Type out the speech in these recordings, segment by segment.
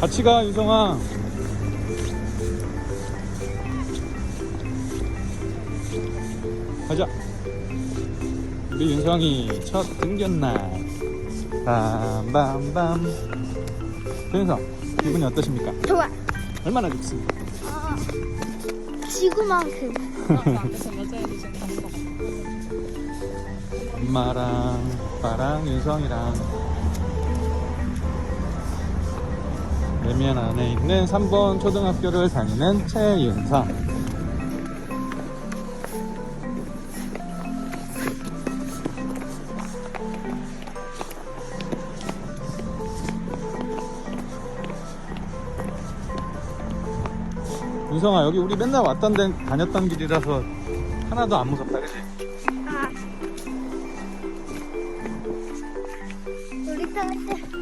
같이 가 윤성아 가자 우리 윤성이 첫 등견날 빰빰빰 윤성 기분이 어떠십니까? 좋아. 얼마나 좋습니까? 아, 지구만큼. 엄마랑 아빠랑 윤성이랑 내면 안에 있는 3번 초등학교를 다니는 최윤성 윤성아 여기 우리 맨날 왔던 데 다녔던 길이라서 하나도 안 무섭다 그치? 아. 우리 다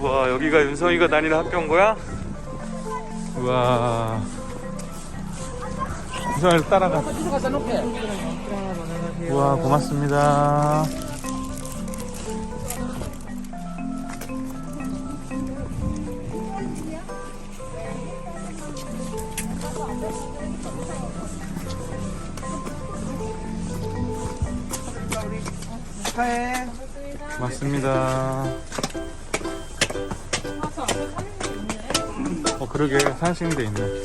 우와 여기가 윤성이가 다니는 학교인 거야? 우와. 윤성이를 따라가. 우와 고맙습니다 축하해. 고맙습니다. 어 그러게. 사시는 데 있네.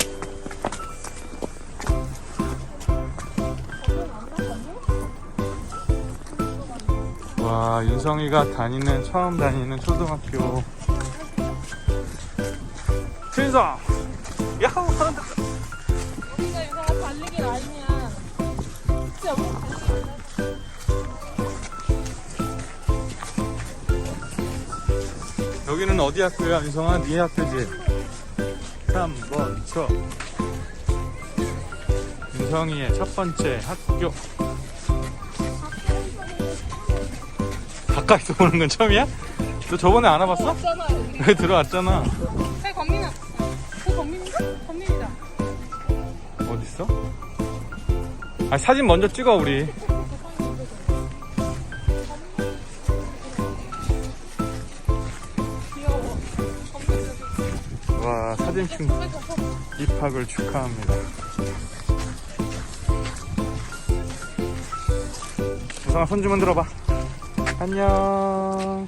와 윤성이가 다니는 처음 다니는 초등학교. 윤성! 야호 여기는 어디 학교야 윤성아 네 학교지 3번 초 윤성이의 첫 번째 학교 가까이서 보는 건 처음이야? 너 저번에 안 와봤어? 없잖아 여기. 들어왔잖아 새 건민아. 새 건민인가? 건민이다. 어딨어? 아 사진 먼저 찍어 우리 와 사진 찍 입학을 축하합니다. 유성아 손 좀 흔들어봐. 안녕